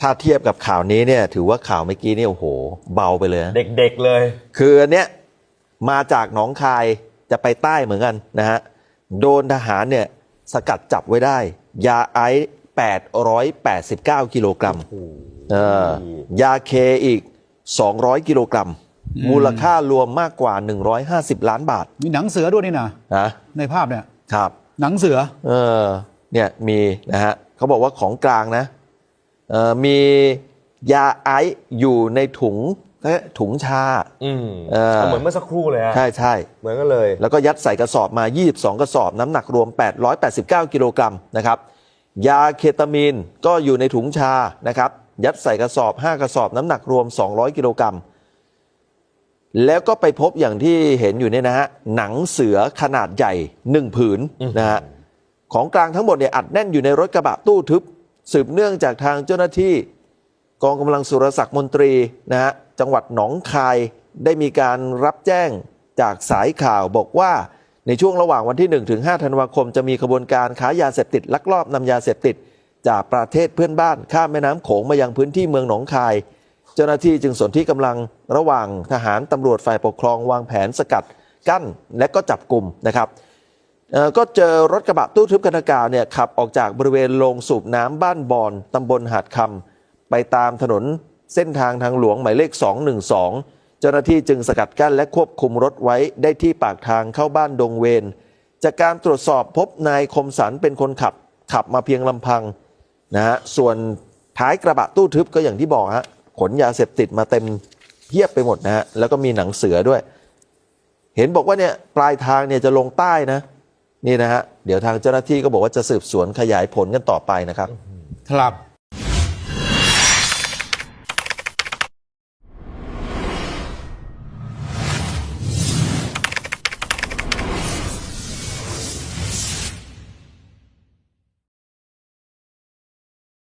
ถ้าเทียบกับข่าวนี้เนี่ย ถือว่าข่าวเมื่อกี้นี่โอ้โห เบาไปเลยนะเด็กๆเลย คืออันเนี้ยมาจากหนองคายจะไปใต้เหมือนกันนะฮะโดนทหารเนี่ยสกัดจับไว้ได้ ยาไอซ์889 กิโลกรัมเออยาเคอีก 200 กิโลกรัม มูลค่ารวมมากกว่า 150 ล้านบาท มีหนังเสือด้วยนี่นะนะในภาพเนี่ยครับ หนังเสือ เออเนี่ยมีนะฮะเขาบอกว่าของกลางนะเออ มียาไอซ์อยู่ในถุงเอ๊ะถุงชาอืมเออเอาเหมือนเมื่อสักครู่เลยฮะใช่ใช่เหมือนกันเลย แล้วก็ยัดใส่กระสอบมา 22 กระสอบ น้ำหนักรวม 889 กิโลกรัมนะครับ ยาเคตามีนก็อยู่ในถุงชานะครับ ยัดใส่กระสอบ 5 กระสอบน้ำหนักรวม 200 กิโลกรัมแล้วก็ไปพบอย่างที่เห็นอยู่เนี่ยนะฮะหนังเสือขนาดใหญ่1ผืนนะฮะของกลางทั้งหมดเนี่ยอัดแน่นอยู่ในรถกระบะตู้ทึบ สืบเนื่องจากทางเจ้าหน้าที่ กองกำลังสุรศักดิ์มนตรีนะฮะจังหวัดหนองคายได้มีการรับแจ้งจากสายข่าวบอกว่าในช่วงระหว่างวันที่1ถึง5ธันวาคม จะมีขบวนการค้ายาเสพติดลักลอบนำยาเสพติด จากประเทศเพื่อนบ้านข้ามแม่น้ำโขงมายังพื้นที่เมืองหนองคาย เจ้าหน้าที่จึงสนที่กำลังระหว่างทหารตำรวจฝ่ายปกครองวางแผนสกัดกั้นและก็จับกลุ่มนะครับ ก็เจอรถกระบะตู้ทึบคันดังกล่าวเนี่ยขับออกจากบริเวณโรงสูบน้ำบ้านบอนตำบลหาดคำไปตามถนนเส้นทางทางหลวงหมายเลข 212 เจ้าหน้าที่จึงสกัดกั้นและควบคุมรถไว้ได้ที่ปากทางเข้าบ้านดงเวน จากการตรวจสอบพบนายคมสันเป็นคนขับ ขับมาเพียงลำพังนะฮะส่วนท้ายกระบะตู้ทึบก็อย่างที่บอกฮะขนยาเสพติดมาเต็มเทียบไปหมดนะฮะแล้วก็มีหนังเสือด้วย เห็นบอกว่าเนี่ยปลายทางเนี่ยจะลงใต้นะ นี่นะฮะเดี๋ยวทางเจ้าหน้าที่ก็บอกว่าจะสืบสวนขยายผลกันต่อไปนะครับ ครับ